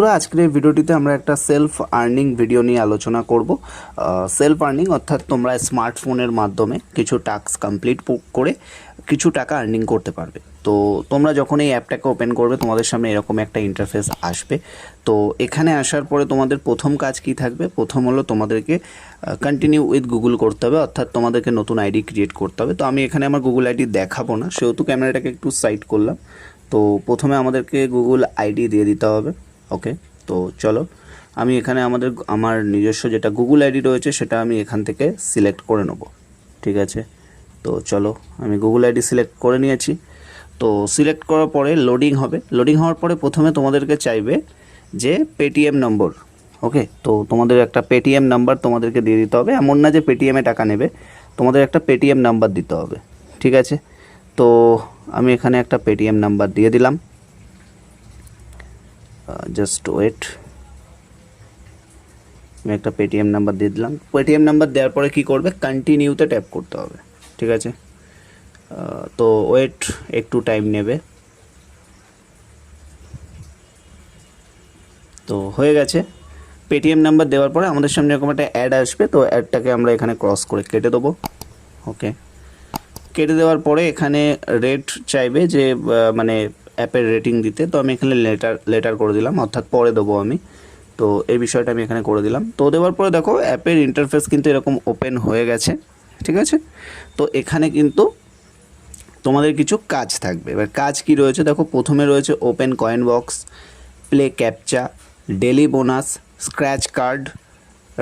আজকের এই ভিডিওটিতে আমরা একটা সেলফ আর্নিং ভিডিও নিয়ে আলোচনা করব। সেলফ আর্নিং অর্থাৎ তোমরা স্মার্টফোনের মাধ্যমে কিছু টাস্ক কমপ্লিট করে কিছু টাকা আর্নিং করতে পারবে। তো তোমরা যখন এই অ্যাপটাকে ওপেন করবে, তোমাদের সামনে এরকম একটা ইন্টারফেস আসবে। তো এখানে আসার পরে তোমাদের প্রথম কাজ কি থাকবে? প্রথম হলো তোমাদেরকে কন্টিনিউ উইথ গুগল করতে হবে, অর্থাৎ তোমাদেরকে নতুন আইডি ক্রিয়েট করতে হবে। তো আমি এখানে আমার গুগল আইডি দেখাবো না, সেহেতু ক্যামেরাটাকে একটু সাইড করলাম। তো প্রথমে আমাদেরকে গুগল আইডি দিয়ে দিতে হবে। ওকে তো চলো। আমি এখানে আমাদের আমার নিজস্ব যেটা গুগল আইডি রয়েছে, সেটা আমি এখান থেকে সিলেক্ট করে নেব। ঠিক আছে? তো চলো, আমি গুগল আইডি সিলেক্ট করে নিয়েছি। তো সিলেক্ট করার পরে লোডিং হবে। লোডিং হওয়ার পরে প্রথমে তোমাদেরকে চাইবে যে পেটিএম নম্বর ওকে তো তোমাদের একটা পেটিএম নাম্বার তোমাদেরকে দিয়ে দিতে হবে। এমন না যে পেটিএমে টাকা নেবে, তোমাদের একটা পেটিএম নাম্বার দিতে হবে। ঠিক আছে? তো আমি এখানে একটা পেটিএম নাম্বার দিয়ে দিলাম। জাস্ট ওয়েট আমি একটা পেটিএম নাম্বার দিয়ে দিলাম। পেটিএম নাম্বার দেওয়ার পরে কি করবে? কন্টিনিউতে ট্যাপ করতে হবে। ঠিক আছে? তো ওয়েট একটু টাইম নেবে। তো হয়ে গেছে। পেটিএম নাম্বার দেওয়ার পরে আমাদের সামনে এরকম একটা অ্যাড আসবে। তো অ্যাডটাকে আমরা এখানে ক্রস করে কেটে দেবো। ওকে কেটে দেওয়ার পরে এখানে রেট চাইবে যে মানে অ্যাপের রেটিং দিতে। তো আমি এখানে লেটার লেটার করে দিলাম, অর্থাৎ পরে দেবো আমি। তো এই বিষয়টা আমি এখানে করে দিলাম। তো দেওয়ার পরে দেখো, অ্যাপের ইন্টারফেস কিন্তু এরকম ওপেন হয়ে গেছে, ঠিক আছে? তো এখানে কিন্তু তোমাদের কিছু কাজ থাকবে। এবার কাজ কি রয়েছে? দেখো, প্রথমে রয়েছে open coin box play captcha daily bonus scratch card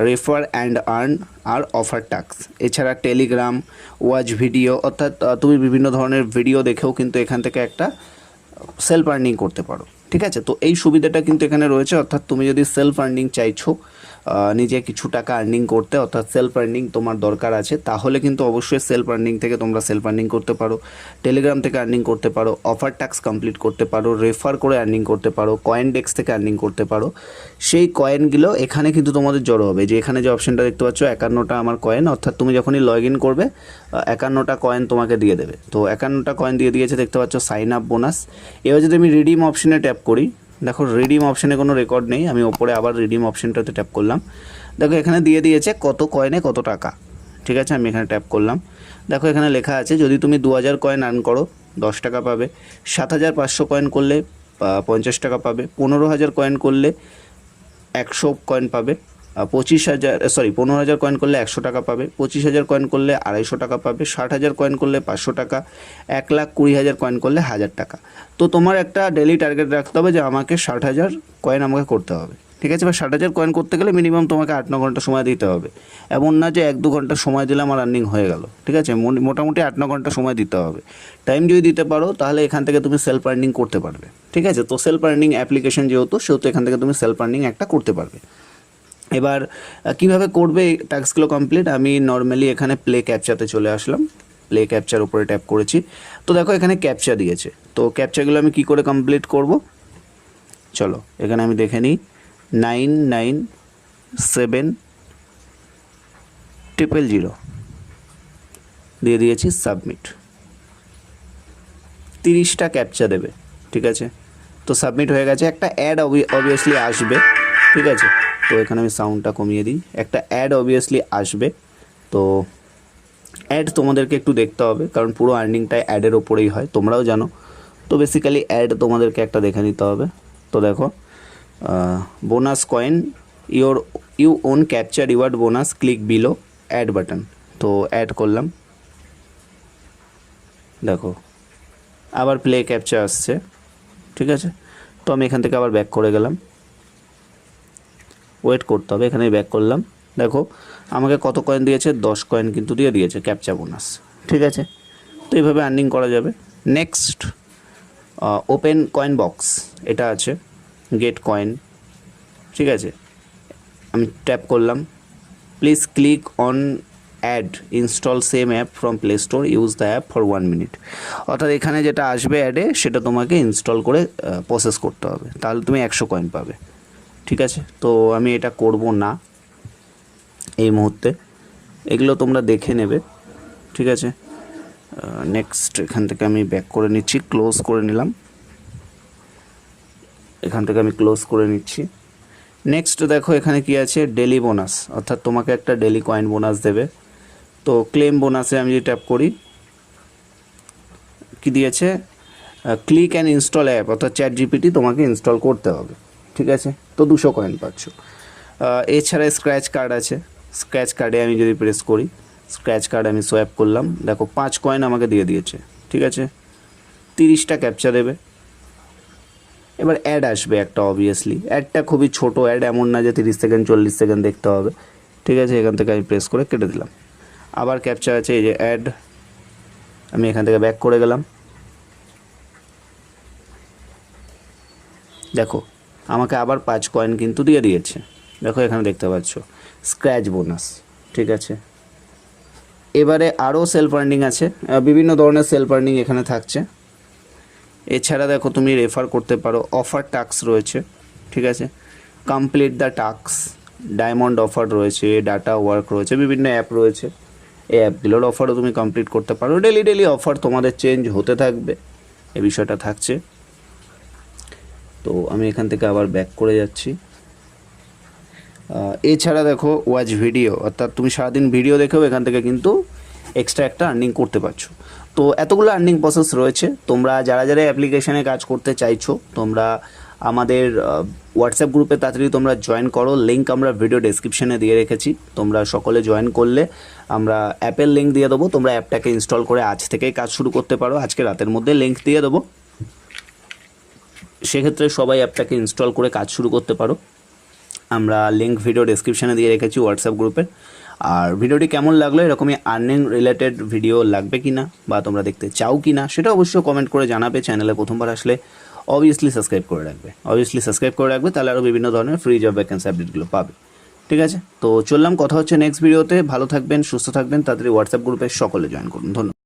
refer and earn R offer tasks এছাড়া টেলিগ্রাম ওয়াচ ভিডিও অর্থাৎ তুমি বিভিন্ন ধরনের ভিডিও দেখেও কিন্তু এখান থেকে একটা সেলফ আর্নিং করতে পারো। ঠিক আছে? তো এই সুবিধাটা কিন্তু এখানে রয়েছে। অর্থাৎ তুমি যদি সেলফ আর্নিং চাইছো নিজে কিছু টাকা আর্নিং করতে, অর্থাৎ সেলফ আর্নিং তোমার দরকার আছে, তাহলে কিন্তু অবশ্যই সেলফ আর্নিং থেকে তোমরা সেলফ আর্নিং করতে পারো। টেলিগ্রাম থেকে আর্নিং করতে পারো অফার ট্যাক্স কমপ্লিট করতে পারো রেফার করে আর্নিং করতে পারো কয়েন ডেক্স থেকে আর্নিং করতে পারো। সেই কয়েনগুলো এখানে কিন্তু তোমাদের জড়ো হবে। যে এখানে যে অপশনটা দেখতে পাচ্ছ, একান্নটা আমার কয়েন অর্থাৎ তুমি যখনই লগ ইন করবে একান্নটা কয়েন তোমাকে দিয়ে দেবে। তো একান্নটা কয়েন দিয়ে দিয়েছে, দেখতে পাচ্ছ সাইন আপ বোনাস এবার যদি আমি রিডিম অপশনে ট্যাপ করি। দেখো রিডিম অপশানে কোনো রেকর্ড নেই। আমি ওপরে আবার রিডিম অপশানটাতে ট্যাপ করলাম। দেখো, এখানে দিয়ে দিয়েছে কত কয়েনে কত টাকা। ঠিক আছে, আমি এখানে ট্যাপ করলাম। দেখো, এখানে লেখা আছে, যদি তুমি দু হাজার কয়েন আর্ন করো, দশ টাকা পাবে। সাত হাজার পাঁচশো কয়েন করলে পঞ্চাশ টাকা পাবে। পনেরো হাজার কয়েন করলে, একশো কয়েন পাবে। পঁচিশ হাজার সরি পনেরো হাজার কয়েন করলে একশো টাকা পাবে, পঁচিশ হাজার কয়েন করলে আড়াইশো টাকা পাবে, ষাট হাজার কয়েন করলে পাঁচশো টাকা, এক লাখ কুড়ি হাজার কয়েন করলে হাজার টাকা। তো তোমার একটা ডেলি টার্গেট রাখতে হবে যে আমাকে ষাট হাজার কয়েন আমাকে করতে হবে। ঠিক আছে? বা ষাট হাজার কয়েন করতে গেলে মিনিমাম তোমাকে আট, ন ঘণ্টা সময় দিতে হবে। এমন না যে এক, দু ঘণ্টা সময় দিলে আমার রানিং হয়ে গেল। ঠিক আছে? মোট- মোটামুটি আট, ন ঘণ্টা সময় দিতে হবে। টাইম যদি দিতে পারো, তাহলে এখান থেকে তুমি সেলফ আর্নিং করতে পারবে। ঠিক আছে? তো সেলফ আর্নিং অ্যাপ্লিকেশন যেহেতু, সেহেতু এখান থেকে তুমি সেলফ আর্নিং একটা করতে পারবে। এবার কীভাবে করবে টাস্কগুলো কমপ্লিট আমি নর্মালি এখানে প্লে ক্যাপচাতে চলে আসলাম। প্লে ক্যাপচার উপরে ট্যাপ করেছি। তো দেখো, এখানে ক্যাপচা দিয়েছে। তো ক্যাপচাগুলো আমি কি করে কমপ্লিট করব? চলো, এখানে আমি দেখে নিই। Nine nine seven triple zero দিয়ে দিয়েছি সাবমিট তিরিশটা ক্যাপচা দেবে, ঠিক আছে? তো সাবমিট হয়ে গেছে। একটা অ্যাড অবভিয়াসলি আসবে, ঠিক আছে? তো এখানে আমি সাউন্ডটা কমিয়ে দিই। একটা অ্যাড অবভিয়াসলি আসবে। তো অ্যাড তোমাদেরকে একটু দেখতে হবে, কারণ পুরো আর্নিংটাই অ্যাডের ওপরেই হয়, তোমরাও জানো। তো বেসিক্যালি অ্যাড তোমাদেরকে একটা দেখে নিতে হবে। তো দেখো bonus coin your you own captcha reward bonus click below ad button তো অ্যাড করলাম। দেখো, আবার প্লে ক্যাপচা আসছে। ঠিক আছে? তো আমি এখান থেকে আবার ব্যাক করে গেলাম। ওয়েট করতে হবে এখানে ব্যাক করলাম। দেখো, আমাকে কত কয়েন দিয়েছে? দশ কয়েন কিন্তু দিয়ে দিয়েছে ক্যাপচা বোনাস ঠিক আছে? তো এইভাবে আর্নিং করা যাবে। নেক্সট ওপেন কয়েন বক্স এটা আছে গেট কয়েন ঠিক আছে? আমি ট্যাপ করলাম। Please click on ad install same app from Play Store use the app for one minute অর্থাৎ এখানে যেটা আসবে অ্যাডে সেটা তোমাকে ইনস্টল করে প্রসেস করতে হবে। তাহলে তুমি একশো কয়েন পাবে। ঠিক আছে? তো আমি এটা করব না এই মুহূর্তে। এগুলো তোমরা দেখে নেবে, ঠিক আছে? নেক্সট এখান থেকে আমি ব্যাক করে নিচ্ছি ক্লোজ করে নিলাম। এখান থেকে আমি ক্লোজ করে নিচ্ছি। নেক্সট দেখো এখানে কি আছে? ডেলি বোনাস অর্থাৎ তোমাকে একটা ডেলি কয়েন বোনাস দেবে। তো ক্লেম বোনাসে আমি যদি ট্যাপ করি। কি দিয়েছে? ক্লিক অ্যান্ড ইনস্টল অ্যাপ অর্থাৎ চ্যাট জিপিটি তোমাকে ইনস্টল করতে হবে। ঠিক আছে? তো দুশো কয়েন পাচ্ছ। এছাড়া স্ক্র্যাচ কার্ড আছে। স্ক্র্যাচ কার্ডে আমি যদি প্রেস করি স্ক্র্যাচ কার্ড আমি সোয়াপ করলাম, দেখো পাঁচ কয়েন আমাকে দিয়ে দিয়েছে, ঠিক আছে? তিরিশটা ক্যাপচা দেবে। এবার অ্যাড আসবে একটা অবভিয়াসলি অ্যাডটা খুবই ছোট অ্যাড এমন না যে তিরিশ সেকেন্ড চল্লিশ সেকেন্ড দেখতে হবে। ঠিক আছে? এখান থেকে আমি প্রেস করে কেটে দিলাম। আবার ক্যাপচা আছে, এই যে অ্যাড আমি এখান থেকে ব্যাক করে গেলাম। দেখো আমাকে আবার পাঁচ কয়েন কিন্তু দিয়ে দিয়েছে। দেখো, এখানে দেখতে পাচ্ছ। স্ক্র্যাচ বোনাস ঠিক আছে? এবারে আরও সেলফ আর্নিং আছে বিভিন্ন ধরনের সেলফ আর্নিং এখানে থাকছে। এছাড়া দেখো, তুমি রেফার করতে পারো অফার টাক্স রয়েছে, ঠিক আছে? Complete the tasks diamond offer রয়েছে ডাটা ওয়ার্ক রয়েছে, বিভিন্ন অ্যাপ রয়েছে। এই অ্যাপগুলোর অফারও তুমি কমপ্লিট করতে পারো। ডেলি ডেলি অফার তোমাদের চেঞ্জ হতে থাকবে। এ বিষয়টা থাকছে। তো আমি এখান থেকে আবার ব্যাক করে যাচ্ছি। এছাড়া দেখো ওয়াচ ভিডিও অর্থাৎ তুমি সারাদিন ভিডিও দেখেও এখান থেকে কিন্তু এক্সট্রা একটা আর্নিং করতে পারছ। তো এতগুলো আর্নিং প্রসেস রয়েছে, তোমরা যারা যারা অ্যাপ্লিকেশনে কাজ করতে চাইছো, তোমরা আমাদের হোয়াটসঅ্যাপ গ্রুপে তাড়াতাড়ি তোমরা জয়েন করো লিঙ্ক আমরা ভিডিও ডেসক্রিপশনে দিয়ে রেখেছি। তোমরা সকলে জয়েন করলে আমরা অ্যাপের লিঙ্ক দিয়ে দেবো, তোমরা অ্যাপটাকে ইনস্টল করে আজ থেকেই কাজ শুরু করতে পারো। আজকে রাতের মধ্যে লিঙ্ক দিয়ে দেবো। সেক্ষেত্রে সবাই অ্যাপটাকে ইনস্টল করে কাজ শুরু করতে পারো। আমরা লিঙ্ক ভিডিও ডেসক্রিপশনে দিয়ে রেখেছি হোয়াটসঅ্যাপ গ্রুপে আর ভিডিওটি কেমন লাগল, এরকমই আর্নিং রিলেটেড ভিডিও লাগবে কি না বা তোমরা দেখতে চাও কি না সেটা অবশ্যই কমেন্ট করে জানাবে। চ্যানেলে প্রথমবার আসলে অবভিয়াসলি সাবস্ক্রাইব করে রাখবে। অবভিয়াসলি সাবস্ক্রাইব করে রাখবে, তাহলে আরও বিভিন্ন ধরনের ফ্রি জব ভ্যাকেন্সি আপডেটগুলো পাবে। ঠিক আছে? তো চললাম, কথা হচ্ছে নেক্সট ভিডিওতে ভালো থাকবেন, সুস্থ থাকবেন, তাড়াতাড়ি হোয়াটসঅ্যাপ গ্রুপে সকলে জয়েন করুন। ধন্যবাদ।